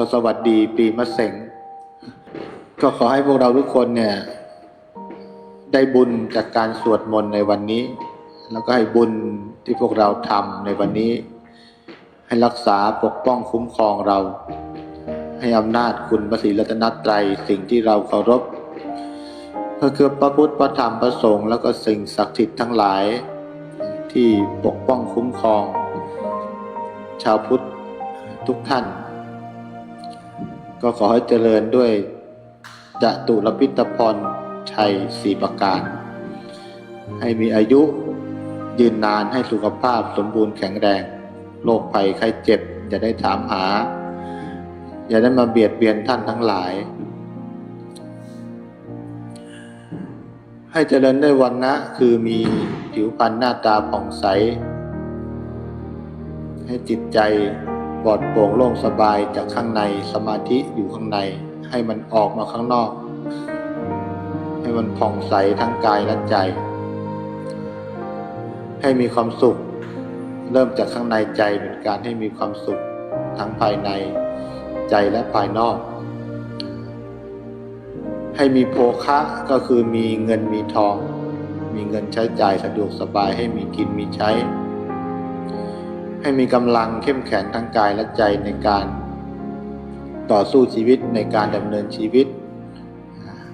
ก็สวัสดีปีมะเสงก็ขอให้พวกเราทุกคนเนี่ย ได้บุญจากการสวดมนต์ในวันนี้ แล้วก็ให้บุญที่พวกเราทำในวันนี้ ให้รักษาปกป้องคุ้มครองเรา ให้อำนาจคุณพระศรีรัตนตรัยสิ่งที่เราเคารพก็คือพระพุทธพระธรรมพระสงฆ์แล้วก็สิ่งศักดิ์สิทธิ์ทั้งหลาย ที่ปกป้องคุ้มครอง ชาวพุทธทุกท่าน ก็ขอให้เจริญด้วยจตุรพิตพรชัยสี่ประการ ให้มีอายุยืนนานให้สุขภาพสมบูรณ์แข็งแรงโรคภัยไข้เจ็บอย่าได้ถามหา อย่าได้มาเบียดเบียนท่านทั้งหลาย ให้เจริญด้วยวันนะคือมีผิวพรรณหน้าตาผ่องใส ให้จิตใจ ปลอดโปร่งโล่งสบายจากข้างในสมาธิอยู่ข้างใน ให้มันออกมาข้างนอก ให้มันผ่องใสทั้งกายและใจ ให้มีความสุข เริ่มจากข้างในใจเป็นการให้มีความสุขทั้งภายในใจและภายนอก ให้มีโภคะก็คือมีเงินมีทอง มีเงินใช้จ่ายสะดวกสบายให้มีกินมีใช้ ให้มีกำลังเข้มแข็งทั้งกายและใจในการ ต่อสู้ชีวิตในการดำเนินชีวิต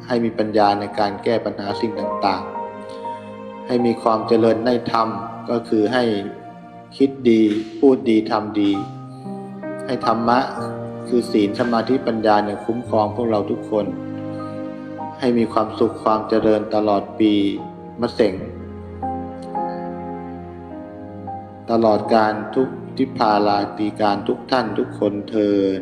ให้มีปัญญาในการแก้ปัญหาสิ่งต่างๆ ให้มีความเจริญในธรรมก็คือให้คิดดีพูดดีทำดี ให้ธรรมะคือศีลสมาธิปัญญาเนี่ยคุ้มครองพวกเราทุกคน ให้มีความสุขความเจริญตลอดปีมะเส็ง ตลอดการทุกทิพาลาตีการทุกท่านทุกคนเทิน